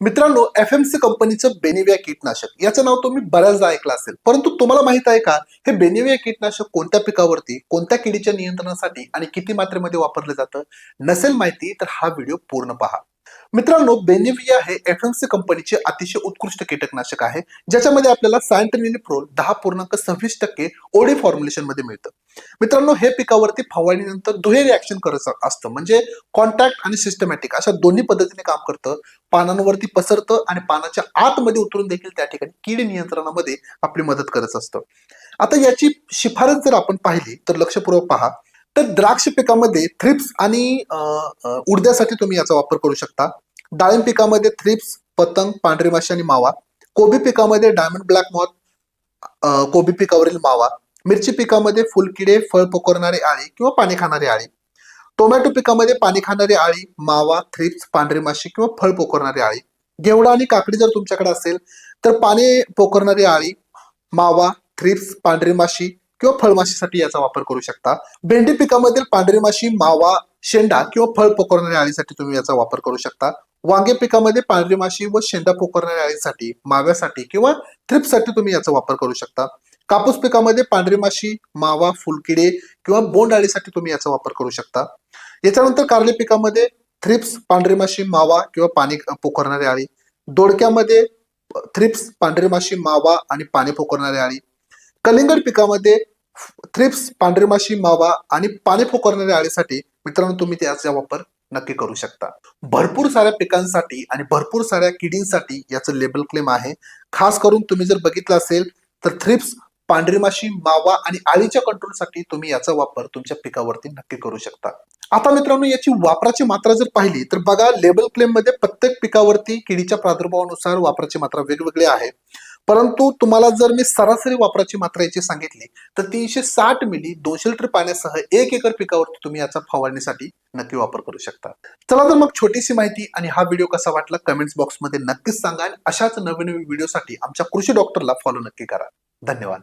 मित्रांनो F M C कंपनीचं Benevia कीटनाशक याचं नाव तुम्ही बऱ्याचदा ऐकलं असेल. परंतु तुम्हाला माहीत आहे का हे बेनिविया कीटनाशक कोणत्या पिकावरती कोणत्या किडीच्या नियंत्रणासाठी आणि किती मात्रेमध्ये वापरलं जातं नसेल माहिती तर हा व्हिडिओ पूर्ण पहा. मित्रांनो बेनिव्हिया हे एफ एम सी कंपनीचे अतिशय उत्कृष्ट कीटकनाशक आहे ज्याच्यामध्ये आपल्याला सायंटनिलिप्रोल दहा पूर्णांक सव्वीस टक्के ओडी फॉर्म्युलेशनमध्ये मिळतं. मित्रांनो हे पिकावरती फवारणीनंतर दुहेरी ऍक्शन करत असतं. म्हणजे कॉन्टॅक्ट आणि सिस्टमॅटिक अशा दोन्ही पद्धतीने काम करतं. पानांवरती पसरतं आणि पानाच्या आतमध्ये उतरून देखील त्या ठिकाणी कीड नियंत्रणामध्ये आपली मदत करत असतं. आता याची शिफारस जर आपण पाहिली तर लक्षपूर्वक पहा. तर द्राक्ष पिकामध्ये थ्रिप्स आणि अं, उडद्यासाठी तुम्ही याचा वापर करू शकता. डाळिंब पिकामध्ये थ्रिप्स पतंग पांढरी माशी आणि मावा. कोबी पिकामध्ये डायमंड ब्लॅक मॉथ कोबी पिकावरील मावा. मिरची पिकामध्ये फुलकिडे फळ पोकरणारी आळी किंवा पाणी खाणारी आळी. टोमॅटो पिकामध्ये पाणी खाणारी आळी मावा थ्रिप्स पांढरी माशी किंवा फळ पोकरणारी आळी. घेवडा आणि काकडी जर तुमच्याकडे असेल तर पाणी पोखरणारी आळी मावा थ्रिप्स पांढरी माशी किंवा फळमाशीसाठी याचा वापर करू शकता. भेंडी पिकामधील पांढरी माशी मावा शेंडा किंवा फळ पोखरणाऱ्या आळीसाठी तुम्ही याचा वापर करू शकता. वांगे पिकामध्ये पांढरी माशी व शेंडा पोखरणाऱ्या आळीसाठी माव्यासाठी किंवा थ्रिप्ससाठी तुम्ही याचा वापर करू शकता. कापूस पिकामध्ये पांढरी माशी मावा फुलकिडे किंवा बोंड अळीसाठी तुम्ही याचा वापर करू शकता. याच्यानंतर कारले पिकामध्ये थ्रिप्स पांढरी माशी मावा किंवा पाणी पोखरणारी आळी दोडक्यामध्ये थ्रिप्स पांढरी माशी मावा आणि पाणी पोखरणारी आळी कलिंगड पिकामध्ये थ्रिप्स पांढरी माशी मावा आणि पाणी पोखरणाऱ्या आळीसाठी मित्रांनो तुम्ही त्याचा वापर नक्की करू शकता. भरपूर साऱ्या पिकांसाठी आणि भरपूर साऱ्या किडींसाठी याचं लेबल क्लेम आहे. खास करून तुम्ही जर बघितलं असेल तर थ्रिप्स पांढरी माशी मावा आणि आळीच्या कंट्रोलसाठी तुम्ही याचा वापर तुमच्या पिकावरती नक्की करू शकता. आता मित्रांनो याची वापराची मात्रा जर पाहिली तर बघा लेबल क्लेममध्ये प्रत्येक पिकावरती किडीच्या प्रादुर्भावानुसार वापराची मात्रा वेगवेगळी आहे. परंतु तुम्हाला जर मी सरासरी वापराची मात्रा याची सांगितली तर तीनशे साठ मिली दोनशे लिटर पाण्यासह एक एकर पिकावरती तुम्ही याचा फवारणीसाठी नक्की वापर करू शकता. चला तर मग छोटीशी माहिती आणि हा व्हिडिओ कसा वाटला कमेंट्स बॉक्समध्ये नक्कीच सांगा आणि अशाच नवीन नवीन व्हिडिओसाठी आमच्या कृषी डॉक्टरला फॉलो नक्की करा. धन्यवाद.